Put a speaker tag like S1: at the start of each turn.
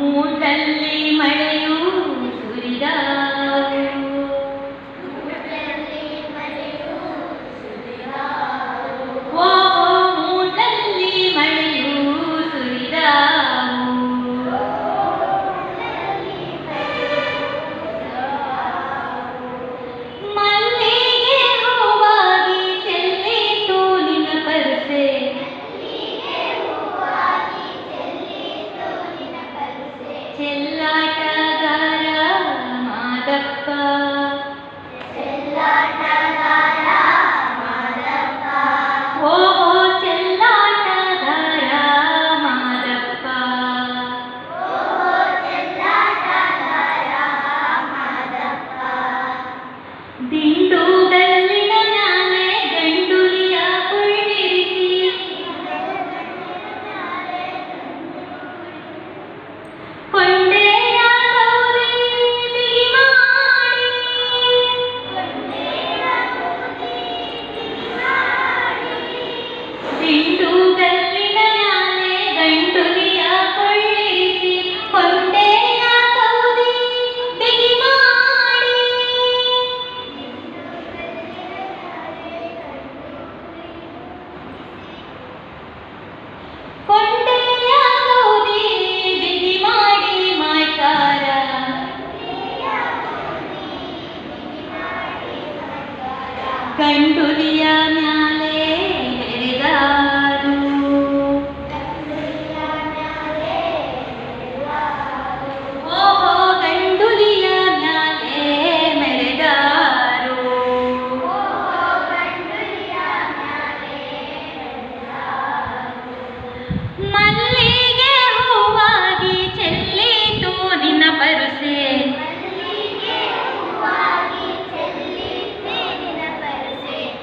S1: മൂന്നല്ലി മഴയും സുരിതാ the